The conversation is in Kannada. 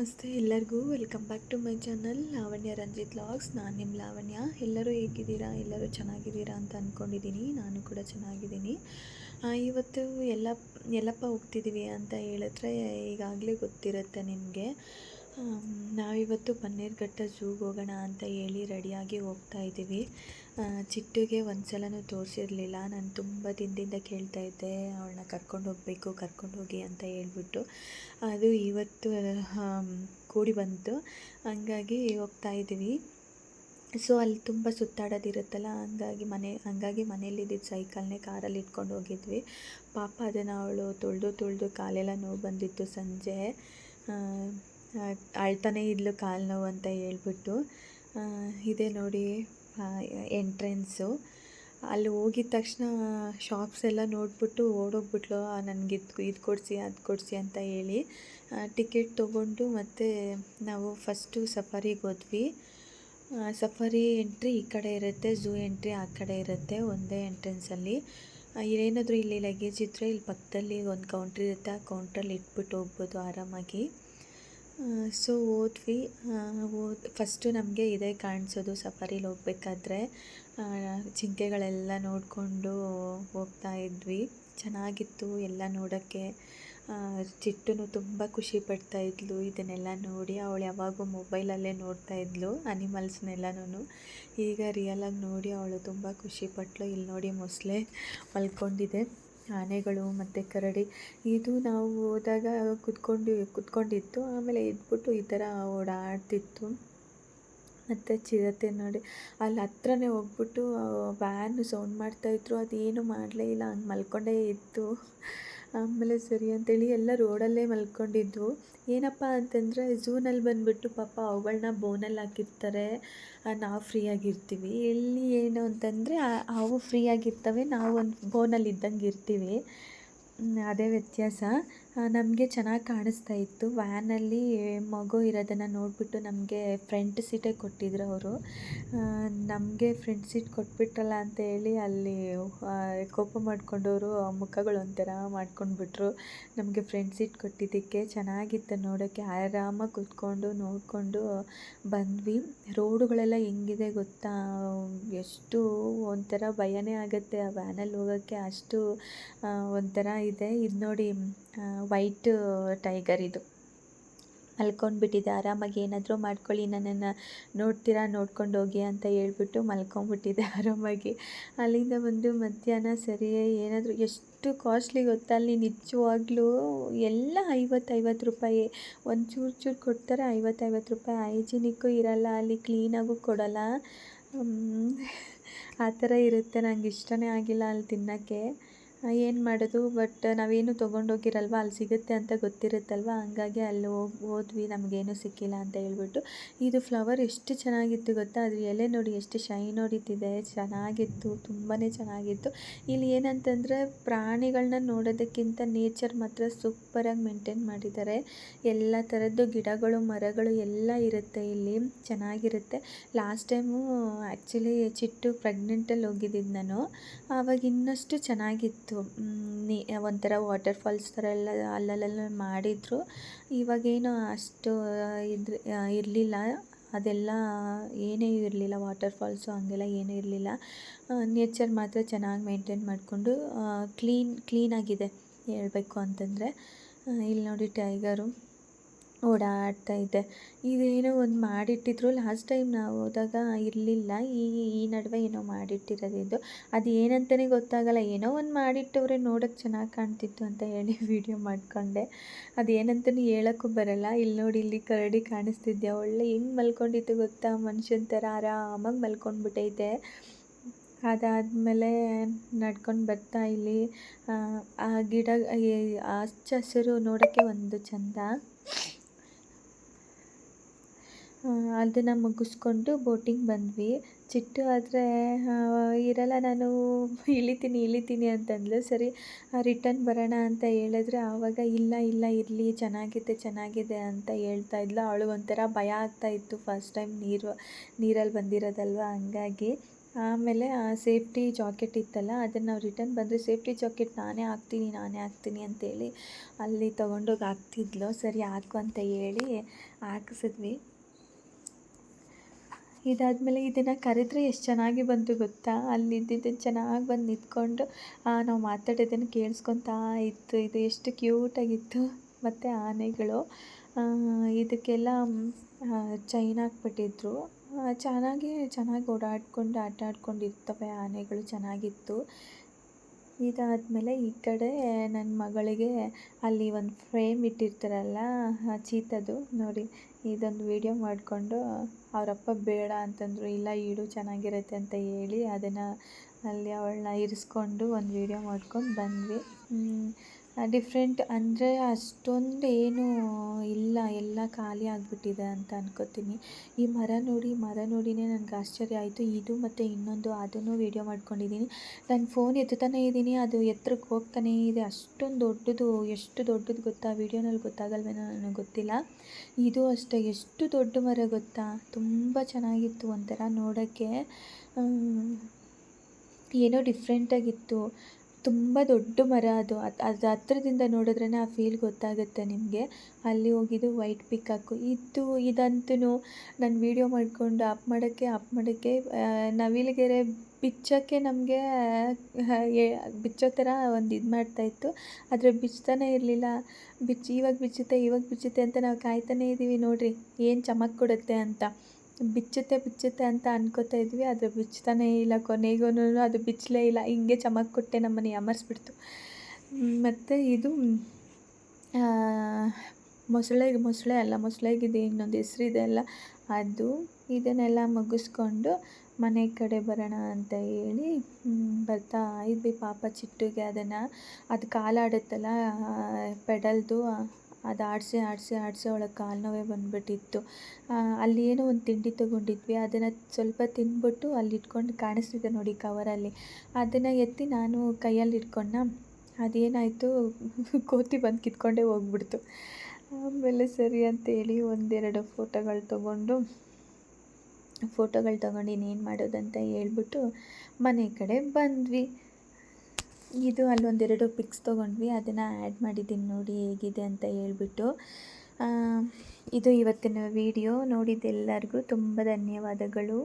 ನಮಸ್ತೆ ಎಲ್ಲರಿಗೂ. Welcome back to my channel Lavanya Ranjith logs. ನಾನು ನಿಮ್ಮ ಲಾವಣ್ಯ. ಎಲ್ಲರೂ ಹೇಗಿದ್ದೀರಾ? ಎಲ್ಲರೂ ಚೆನ್ನಾಗಿದ್ದೀರಾ ಅಂತ ಅಂದ್ಕೊಂಡಿದ್ದೀನಿ ನಾನು ಕೂಡ ಚೆನ್ನಾಗಿದ್ದೀನಿ. ಇವತ್ತು ಎಲ್ಲ ಎಲ್ಲಪ್ಪ ಹೋಗ್ತಿದ್ದೀವಿ ಅಂತ ಹೇಳಿದ್ರೆ ಈಗಾಗಲೇ ಗೊತ್ತಿರುತ್ತೆ ನಿಮಗೆ. ನಾವಿವತ್ತು ಬನ್ನೇರುಘಟ್ಟ ಝೂಗೆ ಹೋಗೋಣ ಅಂತ ಹೇಳಿ ರೆಡಿಯಾಗಿ ಹೋಗ್ತಾ ಇದ್ದೀವಿ. ಚಿಟ್ಟಿಗೆ ಒಂದು ಸಲನೂ ತೋರಿಸಿರಲಿಲ್ಲ. ನಾನು ತುಂಬ ದಿನದಿಂದ ಕೇಳ್ತಾ ಇದ್ದೆ, ಅವಳನ್ನ ಕರ್ಕೊಂಡು ಹೋಗಬೇಕು, ಕರ್ಕೊಂಡು ಹೋಗಿ ಅಂತ ಹೇಳ್ಬಿಟ್ಟು. ಅದು ಇವತ್ತು ಕೂಡಿ ಬಂತು. ಹಂಗಾಗಿ ಹೋಗ್ತಾ ಇದ್ದೀವಿ. ಸೊ, ಅಲ್ಲಿ ತುಂಬ ಸುತ್ತಾಡೋದಿರುತ್ತಲ್ಲ, ಹಂಗಾಗಿ ಮನೆ, ಹಂಗಾಗಿ ಮನೇಲಿದ್ದಿದ್ದ ಸೈಕಲ್ನೇ ಕಾರಲ್ಲಿ ಇಟ್ಕೊಂಡು ಹೋಗಿದ್ವಿ. ಪಾಪ ಅದನ್ನು ಅವಳು ತೊಳೆದು ತೊಳೆದು ಕಾಲೆಲ್ಲ ನೋವು ಬಂದಿತ್ತು ಸಂಜೆ. ಅಳ್ತಾನೇ ಇದ್ಲು ಕಾಲು ನೋವು ಅಂತ ಹೇಳ್ಬಿಟ್ಟು ಇದೆ ನೋಡಿ ಎಂಟ್ರೆನ್ಸು. ಅಲ್ಲಿ ಹೋಗಿದ ತಕ್ಷಣ ಶಾಪ್ಸ್ ಎಲ್ಲ ನೋಡಿಬಿಟ್ಟು ಓಡೋಗ್ಬಿಟ್ಲು ನನಗೆ ಇದು ಇದು ಕೊಡಿಸಿ, ಅದು ಕೊಡಿಸಿ ಅಂತ ಹೇಳಿ. ಟಿಕೆಟ್ ತೊಗೊಂಡು ಮತ್ತು ನಾವು ಫಸ್ಟು ಸಫಾರಿಗೆ ಹೋದ್ವಿ. ಸಫಾರಿ ಎಂಟ್ರಿ ಈ ಕಡೆ ಇರುತ್ತೆ, ಝೂ ಎಂಟ್ರಿ ಆ ಕಡೆ ಇರುತ್ತೆ, ಒಂದೇ ಎಂಟ್ರೆನ್ಸಲ್ಲಿ. ಏನಾದರೂ ಇಲ್ಲಿ ಲಗೇಜ್ ಇದ್ದರೆ ಇಲ್ಲಿ ಪಕ್ಕದಲ್ಲಿ ಒಂದು ಕೌಂಟ್ರ್ ಇರುತ್ತೆ, ಆ ಕೌಂಟ್ರಲ್ಲಿ ಇಟ್ಬಿಟ್ಟು ಹೋಗ್ಬೋದು ಆರಾಮಾಗಿ. ಸೊ ಹೋದ್ವಿ. ಹೋದ್ ಫಸ್ಟು ನಮಗೆ ಇದೇ ಕಾಣಿಸೋದು ಸಫಾರಿಲಿ ಹೋಗ್ಬೇಕಾದ್ರೆ. ಜಿಂಕೆಗಳೆಲ್ಲ ನೋಡಿಕೊಂಡು ಹೋಗ್ತಾ ಇದ್ವಿ. ಚೆನ್ನಾಗಿತ್ತು ಎಲ್ಲ ನೋಡೋಕ್ಕೆ. ಚಿಟ್ಟುನು ತುಂಬ ಖುಷಿ ಪಡ್ತಾ ಇದ್ಲು. ಇದನ್ನೆಲ್ಲ ನೋಡಿ ಅವಳು ಯಾವಾಗೂ ಮೊಬೈಲಲ್ಲೇ ನೋಡ್ತಾ ಇದ್ಲು ಅನಿಮಲ್ಸ್ನೆಲ್ಲನೂ ಈಗ ರಿಯಲಾಗಿ ನೋಡಿ ಅವಳು ತುಂಬ ಖುಷಿ ಪಟ್ಲು. ಇಲ್ಲಿ ನೋಡಿ ಮೊಸಳೆ ಮಲ್ಕೊಂಡಿದೆ. ಆನೆಗಳು ಮತ್ತು ಕರಡಿ, ಇದು ನಾವು ಹೋದಾಗ ಕುತ್ಕೊಂಡು, ಕುತ್ಕೊಂಡಿತ್ತು. ಆಮೇಲೆ ಎದ್ಬಿಟ್ಟು ಈ ಥರ ಓಡಾಡ್ತಿತ್ತು. ಮತ್ತು ಚಿರತೆ ನೋಡಿ, ಅಲ್ಲಿ ಹತ್ರನೇ ಹೋಗ್ಬಿಟ್ಟು ವ್ಯಾನು ಸೌಂಡ್ ಮಾಡ್ತಾಯಿದ್ರು ಅದೇನು ಮಾಡಲೇ ಇಲ್ಲ. ಹಂಗೆ ಮಲ್ಕೊಂಡೇ ಇತ್ತು ಆಮೇಲೆ ಸರಿ ಅಂತೇಳಿ ಎಲ್ಲ ರೋಡಲ್ಲೇ ಮಲ್ಕೊಂಡಿದ್ವು. ಏನಪ್ಪ ಅಂತಂದರೆ ಝೂನಲ್ಲಿ ಬಂದುಬಿಟ್ಟು ಪಾಪ ಅವುಗಳನ್ನ ಬೋನಲ್ಲಿ ಹಾಕಿರ್ತಾರೆ. ನಾವು ಫ್ರೀಯಾಗಿರ್ತೀವಿ ಇಲ್ಲಿ ಏನು ಅಂತಂದರೆ ಅವು ಫ್ರೀಯಾಗಿರ್ತವೆ ನಾವು ಒಂದು ಬೋನಲ್ಲಿ ಇದ್ದಂಗೆ ಇರ್ತೀವಿ ಅದೇ ವ್ಯತ್ಯಾಸ. ನಮಗೆ ಚೆನ್ನಾಗಿ ಕಾಣಿಸ್ತಾ ಇತ್ತು. ವ್ಯಾನಲ್ಲಿ ಮಗು ಇರೋದನ್ನು ನೋಡಿಬಿಟ್ಟು ನಮಗೆ ಫ್ರಂಟ್ ಸೀಟೇ ಕೊಟ್ಟಿದ್ರು ಅವರು. ನಮಗೆ ಫ್ರಂಟ್ ಸೀಟ್ ಕೊಟ್ಬಿಟ್ರಲ್ಲ ಅಂತ ಹೇಳಿ ಅಲ್ಲಿ ಕೋಪ ಮಾಡ್ಕೊಂಡವರು ಮುಖಗಳು ಒಂಥರ ಮಾಡ್ಕೊಂಡ್ಬಿಟ್ರು. ನಮಗೆ ಫ್ರಂಟ್ ಸೀಟ್ ಕೊಟ್ಟಿದ್ದಕ್ಕೆ ಚೆನ್ನಾಗಿತ್ತು ನೋಡೋಕ್ಕೆ ಆರಾಮಾಗಿ ಕೂತ್ಕೊಂಡು ನೋಡಿಕೊಂಡು ಬಂದ್ವಿ. ರೋಡುಗಳೆಲ್ಲ ಹೆಂಗಿದೆ ಗೊತ್ತಾ? ಎಷ್ಟು ಒಂಥರ ಭಯನೇ ಆಗುತ್ತೆ ಆ ವ್ಯಾನಲ್ಲಿ ಹೋಗೋಕ್ಕೆ ಅಷ್ಟು ಒಂಥರ ಇದೆ. ಇದು ನೋಡಿ ವೈಟ್ ಟೈಗರ್ ಇದು. ಮಲ್ಕೊಂಡ್ಬಿಟ್ಟಿದೆ. ಆರಾಮಾಗಿ ಏನಾದರೂ ಮಾಡ್ಕೊಳ್ಳಿ. ನನ್ನನ್ನು ನೋಡ್ತೀರಾ? ನೋಡ್ಕೊಂಡು ಹೋಗಿ ಅಂತ ಹೇಳ್ಬಿಟ್ಟು ಮಲ್ಕೊಂಡ್ಬಿಟ್ಟಿದೆ ಆರಾಮಾಗಿ. ಅಲ್ಲಿಂದ ಬಂದು ಮಧ್ಯಾಹ್ನ ಸರಿ, ಏನಾದರೂ ಎಷ್ಟು ಕಾಸ್ಟ್ಲಿ ಗೊತ್ತಾ? ಅಲ್ಲಿ ನಿಜವಾಗ್ಲೂ ಎಲ್ಲ ಐವತ್ತು ಐವತ್ತು ರೂಪಾಯಿ ಒಂದು ಚೂರು ಚೂರು ಕೊಡ್ತಾರೆ. ಐವತ್ತು ಐವತ್ತು ರೂಪಾಯಿ ಹೈಜಿನಿಕ್ಕು ಇರಲ್ಲ. ಅಲ್ಲಿ ಕ್ಲೀನಾಗೂ ಕೊಡಲ್ಲ. ಆ ಥರ ಇರುತ್ತೆ. ನಂಗೆ ಇಷ್ಟನೇ ಆಗಿಲ್ಲ ಅಲ್ಲಿ ತಿನ್ನೋಕ್ಕೆ. ಏನು ಮಾಡೋದು? ಬಟ್ ನಾವೇನು ತೊಗೊಂಡೋಗಿರಲ್ವ? ಅಲ್ಲಿ ಸಿಗುತ್ತೆ ಅಂತ ಗೊತ್ತಿರುತ್ತಲ್ವ? ಹಂಗಾಗಿ ಅಲ್ಲಿ ಹೋಗಿ, ಹೋದ್ವಿ. ನಮಗೇನು ಸಿಕ್ಕಿಲ್ಲ ಅಂತ ಹೇಳ್ಬಿಟ್ಟು. ಇದು ಫ್ಲವರ್ ಎಷ್ಟು ಚೆನ್ನಾಗಿತ್ತು ಗೊತ್ತಾ? ಅದ್ರ ಎಲೆ ನೋಡಿ ಎಷ್ಟು ಶೈನ್ ಹೊಡಿತಿದೆ. ಚೆನ್ನಾಗಿತ್ತು. ತುಂಬಾ ಚೆನ್ನಾಗಿತ್ತು. ಇಲ್ಲಿ ಏನಂತಂದರೆ ಪ್ರಾಣಿಗಳನ್ನ ನೋಡೋದಕ್ಕಿಂತ ನೇಚರ್ ಮಾತ್ರ ಸೂಪರಾಗಿ ಮೇಂಟೈನ್ ಮಾಡಿದ್ದಾರೆ. ಎಲ್ಲ ಥರದ್ದು ಗಿಡಗಳು, ಮರಗಳು ಎಲ್ಲ ಇರುತ್ತೆ ಇಲ್ಲಿ. ಚೆನ್ನಾಗಿರುತ್ತೆ. ಲಾಸ್ಟ್ ಟೈಮು ಆ್ಯಕ್ಚುಲಿ ಚಿಟ್ಟು ಪ್ರೆಗ್ನೆಂಟಲ್ಲಿ ಹೋಗಿದ್ದಿದ್ದು ನಾನು. ಆವಾಗ ಇನ್ನಷ್ಟು ಚೆನ್ನಾಗಿತ್ತು. ಮ್, ನೀ ಒಂಥರ ವಾಟರ್ ಫಾಲ್ಸ್ ಥರ ಎಲ್ಲ ಅಲ್ಲಲ್ಲೆಲ್ಲ ಮಾಡಿದರು. ಇವಾಗೇನು ಅಷ್ಟು ಇದ್ರ ಇರಲಿಲ್ಲ. ಅದೆಲ್ಲ ಏನೇ ಇರಲಿಲ್ಲ ವಾಟರ್ ಫಾಲ್ಸು ಹಂಗೆಲ್ಲ ಏನೂ ಇರಲಿಲ್ಲ. ನೇಚರ್ ಮಾತ್ರ ಚೆನ್ನಾಗಿ ಮೇಂಟೈನ್ ಮಾಡಿಕೊಂಡು ಕ್ಲೀನ್ ಕ್ಲೀನಾಗಿದೆ ಹೇಳಬೇಕು ಅಂತಂದರೆ. ಇಲ್ಲಿ ನೋಡಿ ಟೈಗರು ಓಡಾಡ್ತಾ ಇದೆ ಇದೇನೋ ಒಂದು ಮಾಡಿಟ್ಟಿದ್ರು. ಲಾಸ್ಟ್ ಟೈಮ್ ನಾವು ಹೋದಾಗ ಇರಲಿಲ್ಲ. ಈ ಈ ನಡುವೆ ಏನೋ ಮಾಡಿಟ್ಟಿರೋದಿದ್ದು ಅದು ಏನಂತಲೇ ಗೊತ್ತಾಗಲ್ಲ. ಏನೋ ಒಂದು ಮಾಡಿಟ್ಟವ್ರೆ ನೋಡೋಕ್ಕೆ ಚೆನ್ನಾಗಿ ಕಾಣ್ತಿತ್ತು ಅಂತ ಹೇಳಿ ವೀಡಿಯೋ ಮಾಡಿಕೊಂಡೆ. ಅದು ಏನಂತಲೂ ಹೇಳೋಕ್ಕೂ ಬರಲ್ಲ. ಇಲ್ಲಿ ನೋಡಿ ಇಲ್ಲಿ ಕರಡಿ ಕಾಣಿಸ್ತಿದ್ಯಾ? ಒಳ್ಳೆ ಹೆಂಗೆ ಮಲ್ಕೊಂಡಿತ್ತು ಗೊತ್ತಾ? ಮನುಷ್ಯನ ಥರ ಆರಾಮಾಗಿ ಮಲ್ಕೊಂಡ್ಬಿಟ್ಟೈತೆ ಅದಾದಮೇಲೆ ನಡ್ಕೊಂಡು ಬರ್ತಾ ಇಲ್ಲಿ. ಆ, ಗಿಡ ಹಚ್ಚ ಹಸಿರು ನೋಡೋಕ್ಕೆ ಒಂದು ಚಂದ. ಅದನ್ನು ಮುಗಿಸ್ಕೊಂಡು ಬೋಟಿಂಗ್ ಬಂದ್ವಿ. ಚಿಟ್ಟು ಆದರೆ ಇರಲ್ಲ, ನಾನು ಇಳಿತೀನಿ ಇಳಿತೀನಿ ಅಂತಂದ್ಲು. ಸರಿ, ರಿಟರ್ನ್ ಬರೋಣ ಅಂತ ಹೇಳಿದ್ರೆ ಆವಾಗ, ಇಲ್ಲ ಇಲ್ಲ, ಇರಲಿ, ಚೆನ್ನಾಗಿದೆ ಚೆನ್ನಾಗಿದೆ ಅಂತ ಹೇಳ್ತಾ ಇದ್ಲು. ಅವಳು ಒಂಥರ ಭಯ ಆಗ್ತಾ ಇತ್ತು ಫಸ್ಟ್ ಟೈಮ್ ನೀರು, ನೀರಲ್ಲಿ ಬಂದಿರೋದಲ್ವ? ಹಂಗಾಗಿ ಆಮೇಲೆ ಆ ಸೇಫ್ಟಿ ಜಾಕೆಟ್ ಇತ್ತಲ್ಲ, ಅದನ್ನು ನಾವು ರಿಟರ್ನ್ ಬಂದರೆ ಸೇಫ್ಟಿ ಜಾಕೆಟ್ ನಾನೇ ಹಾಕ್ತೀನಿ ನಾನೇ ಹಾಕ್ತೀನಿ ಅಂತೇಳಿ ಅಲ್ಲಿ ತೊಗೊಂಡೋಗಿ ಹಾಕ್ತಿದ್ಲು. ಸರಿ, ಹಾಕು ಅಂತ ಹೇಳಿ ಹಾಕಿಸಿದ್ವಿ. ಇದಾದಮೇಲೆ ಇದನ್ನು ಕರೆದ್ರೆ ಎಷ್ಟು ಚೆನ್ನಾಗಿ ಬಂತು ಗೊತ್ತಾ? ಅಲ್ಲಿ ಇದ್ದಿದ್ದು ಚೆನ್ನಾಗಿ ಬಂದು ನಿಂತ್ಕೊಂಡು ನಾವು ಮಾತಾಡೋದನ್ನು ಕೇಳಿಸ್ಕೊತಾ ಇತ್ತು. ಇದು ಎಷ್ಟು ಕ್ಯೂಟಾಗಿತ್ತು ಮತ್ತು ಆನೆಗಳು ಇದಕ್ಕೆಲ್ಲ ಚೈನ್ ಹಾಕ್ಬಿಟ್ಟಿದ್ರು. ಚೆನ್ನಾಗಿ ಚೆನ್ನಾಗಿ ಓಡಾಡ್ಕೊಂಡು ಆಟ ಆಡ್ಕೊಂಡು ಇರ್ತವೆ ಆನೆಗಳು, ಚೆನ್ನಾಗಿತ್ತು. ಇದಾದಮೇಲೆ ಈ ಕಡೆ ನನ್ನ ಮಗಳಿಗೆ ಅಲ್ಲಿ ಒಂದು ಫ್ರೇಮ್ ಇಟ್ಟಿರ್ತಾರಲ್ಲ ಚೀತದು ನೋಡಿ. ಇದೊಂದು ವೀಡಿಯೋ ಮಾಡಿಕೊಂಡು, ಅವರಪ್ಪ ಬೇಡ ಅಂತಂದರು, ಇಲ್ಲ ಇಡು ಚೆನ್ನಾಗಿರುತ್ತೆ ಅಂತ ಹೇಳಿ ಅದನ್ನು ಅಲ್ಲಿ ಅವಳನ್ನ ಇರಿಸ್ಕೊಂಡು ಒಂದು ವೀಡಿಯೋ ಮಾಡ್ಕೊಂಡು ಬಂದ್ವಿ. ಡಿಫ್ರೆಂಟ್ ಅಂದರೆ ಅಷ್ಟೊಂದು ಏನು ಇಲ್ಲ, ಎಲ್ಲ ಖಾಲಿ ಆಗಿಬಿಟ್ಟಿದೆ ಅಂತ ಅನ್ಕೋತೀನಿ. ಈ ಮರ ನೋಡಿ, ಮರ ನೋಡಿನೇ ನನಗೆ ಆಶ್ಚರ್ಯ ಆಯಿತು. ಇದು ಮತ್ತು ಇನ್ನೊಂದು, ಅದನ್ನು ವೀಡಿಯೋ ಮಾಡ್ಕೊಂಡಿದ್ದೀನಿ. ನಾನು ಫೋನ್ ಎತ್ತುತ್ತಾನೇ ಇದ್ದೀನಿ, ಅದು ಎತ್ತರಕ್ಕೆ ಹೋಗ್ತಾನೇ ಇದೆ. ಅಷ್ಟೊಂದು ದೊಡ್ಡದು, ಎಷ್ಟು ದೊಡ್ಡದು ಗೊತ್ತಾ? ವೀಡಿಯೋನಲ್ಲಿ ಗೊತ್ತಾಗಲ್ವೇನೋ ನನಗೆ ಗೊತ್ತಿಲ್ಲ. ಇದು ಅಷ್ಟೇ, ಎಷ್ಟು ದೊಡ್ಡ ಮರ ಗೊತ್ತಾ? ತುಂಬ ಚೆನ್ನಾಗಿತ್ತು ಒಂಥರ ನೋಡೋಕ್ಕೆ. ಏನೋ ಡಿಫ್ರೆಂಟಾಗಿತ್ತು ತುಂಬ ದೊಡ್ಡ ಮರ ಅದು. ಅದು ಹತ್ರದಿಂದ ನೋಡಿದ್ರೇ ಆ ಫೀಲ್ ಗೊತ್ತಾಗುತ್ತೆ ನಿಮಗೆ. ಅಲ್ಲಿ ಹೋಗಿದ್ದು ವೈಟ್ ಪಿಕಾಕು ಇದು ಇದಂತೂ ನಾನು ವೀಡಿಯೋ ಮಾಡಿಕೊಂಡು ಅಪ್ ಮಾಡೋಕ್ಕೆ ಅಪ್ ಮಾಡೋಕ್ಕೆ ನವಿಲುಗೆರೆ ಬಿಚ್ಚೋಕ್ಕೆ ನಮಗೆ ಬಿಚ್ಚೋ ಥರ ಒಂದು ಇದು ಮಾಡ್ತಾಯಿತ್ತು ಆದರೆ ಬಿಚ್ತಾನೆ ಇರಲಿಲ್ಲ. ಬಿಚ್ಚಿ, ಇವಾಗ ಬಿಚ್ಚುತ್ತೆ ಇವಾಗ ಬಿಚ್ಚುತ್ತೆ ಅಂತ ನಾವು ಕಾಯ್ತಾನೇ ಇದ್ದೀವಿ ನೋಡಿರಿ. ಏನು ಚಮಕ್ ಕೊಡುತ್ತೆ ಅಂತ. ಬಿಚ್ಚುತ್ತೆ ಬಿಚ್ಚುತ್ತೆ ಅಂತ ಅನ್ಕೋತಾ ಇದ್ವಿ. ಆದರೆ ಬಿಚ್ಚುತ್ತಾನೇ ಇಲ್ಲ ಕೊನೆಗೂ ಅದು ಬಿಚ್ಚಲೇ ಇಲ್ಲ. ಹಿಂಗೆ ಚಮಕ್ ಕೊಟ್ಟೆ ನಮ್ಮನ್ನು ಅಮರ್ಸ್ಬಿಡ್ತು ಮತ್ತು ಇದು ಮೊಸಳೆ ಮೊಸಳೆ ಅಲ್ಲ, ಮೊಸಳೆಗಿದೆ, ಇನ್ನೊಂದು ಹೆಸ್ರಿದೆ ಅಲ್ಲ. ಅದು ಇದನ್ನೆಲ್ಲ ಮುಗಿಸ್ಕೊಂಡು ಮನೆ ಕಡೆ ಬರೋಣ ಅಂತ ಹೇಳಿ ಬರ್ತಾ ಇದ್ವಿ ಪಾಪ ಚಿಟ್ಟುಗೆ ಅದನ್ನು. ಅದು ಕಾಲಾಡುತ್ತಲ್ಲ ಪೆಡಲ್ದು ಅದು ಆಡಿಸಿ ಆಡಿಸಿ ಆಡಿಸಿ ಅವಳಿಗೆ ಕಾಲು ನೋವೇ ಬಂದುಬಿಟ್ಟಿತ್ತು. ಅಲ್ಲಿ ಏನೋ ಒಂದು ತಿಂಡಿ ತೊಗೊಂಡಿದ್ವಿ. ಅದನ್ನು ಸ್ವಲ್ಪ ತಿಂದ್ಬಿಟ್ಟು ಅಲ್ಲಿ ಇಟ್ಕೊಂಡು ಕಾಣಿಸ್ತಿದೆ ನೋಡಿ ಕವರಲ್ಲಿ. ಅದನ್ನು ಎತ್ತಿ ನಾನು ಕೈಯಲ್ಲಿ ಇಟ್ಕೊಂಡ ಅದೇನಾಯಿತು? ಕೋತಿ ಬಂದು ಕಿತ್ಕೊಂಡೇ ಹೋಗ್ಬಿಡ್ತು. ಆಮೇಲೆ ಸರಿ ಅಂತೇಳಿ ಒಂದೆರಡು ಫೋಟೋಗಳು ತೊಗೊಂಡು ಫೋಟೋಗಳು ತೊಗೊಂಡು ಇನ್ನೇನು ಮಾಡೋದಂತ ಹೇಳ್ಬಿಟ್ಟು ಮನೆ ಕಡೆ ಬಂದ್ವಿ. ಇದು ಅಲ್ಲೊಂದೆರಡು ಪಿಕ್ಸ್ ತೊಗೊಂಡ್ವಿ, ಅದನ್ನು ಆ್ಯಡ್ ಮಾಡಿದ್ದೀನಿ ನೋಡಿ ಹೇಗಿದೆ ಅಂತ ಹೇಳ್ಬಿಟ್ಟು. ಇದು ಇವತ್ತಿನ ವಿಡಿಯೋ ನೋಡಿದ್ದೆಲ್ಲರಿಗೂ ತುಂಬ ಧನ್ಯವಾದಗಳು.